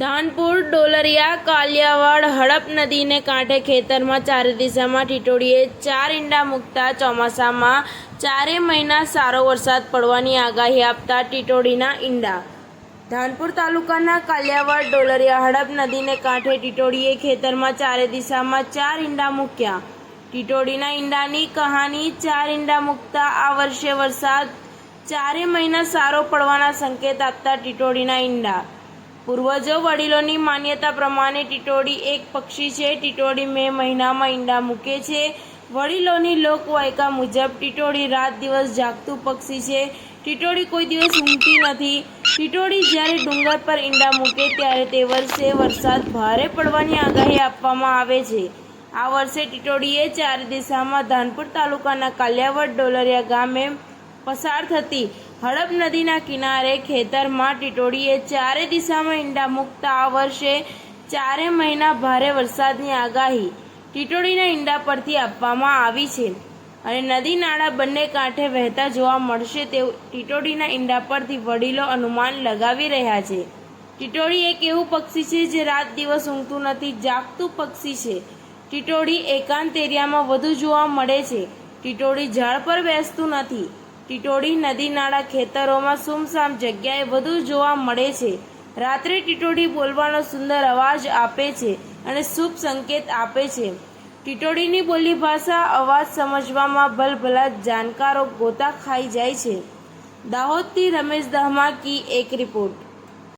ધાનપુર, ડોલરિયા, કાલિયાવાડ, હડપ નદીને કાંઠે ખેતરમાં ચારે દિશામાં ટીટોડીએ ચાર ઈંડા મૂકતા ચોમાસામાં ચારે મહિના સારો વરસાદ પડવાની આગાહી આપતા ટીટોડીના ઈંડા. ધાનપુર તાલુકાના કાલિયાવાડ, ડોલરિયા, હડપ નદીને કાંઠે ટીટોડીએ ખેતરમાં ચારે દિશામાં ચાર ઈંડા મૂક્યા. ટીટોડીના ઈંડાની કહાની ચાર ઈંડા મૂકતા આ વર્ષે વરસાદ ચારે મહિના સારો પડવાના સંકેત આપતા ટીટોડીના ઈંડા. પૂર્વજો વડીલોની માન્યતા પ્રમાણે ટીટોડી એક પક્ષી છે. ટીટોડી મે મહિનામાં ઈંડા મૂકે છે. વડીલોની લોકવાયકા મુજબ ટીટોડી રાત દિવસ જાગતું પક્ષી છે. ટીટોડી કોઈ દિવસ ઊંઘતી નથી. ટીટોડી જ્યારે ડુંગર પર ઈંડા મૂકે ત્યારે તે વર્ષે વરસાદ ભારે પડવાની આગાહી આપવામાં આવે છે. આ વર્ષે ટીટોડીએ ચાર દિશામાં ધાનપુર તાલુકાના કાલિયાવડ ડોલરિયા ગામે પસાર થતી. હડપ નદીના કિનારે ખેતરમાં ટીટોડીએ ચારે દિશામાં ઈંડા મૂકતા આ વર્ષે ચારે મહિના ભારે વરસાદની આગાહી. ટીટોડીના ઈંડા પરથી આપવામાં આવી છે. અને નદી નાળા બંને કાંઠે વહેતા જોવા મળશે તેવું ટીટોડીના ઈંડા પરથી વડીલો અનુમાન લગાવી રહ્યા છે. ટીટોડી એક એવું પક્ષી છે જે રાત દિવસ ઊંઘતું નથી, જાગતું પક્ષી છે. ટીટોડી એકાંત એરિયામાં વધુ જોવા મળે છે. ટીટોડી ઝાડ પર બેસતું નથી. ટીટોડી નદી નાળા ખેતરોમાં સુમસામ જગ્યાએ વધુ જોવા મળે છે. રાત્રે ટીટોડી બોલવાનો સુંદર અવાજ આપે છે અને શુભ સંકેત આપે છે. ટીટોડીની બોલી ભાષા, અવાજ સમજવામાં ભલભલા જાણકારો ગોતા ખાઈ જાય છે. દાહોદથી રમેશ દહમાકી એક રિપોર્ટ.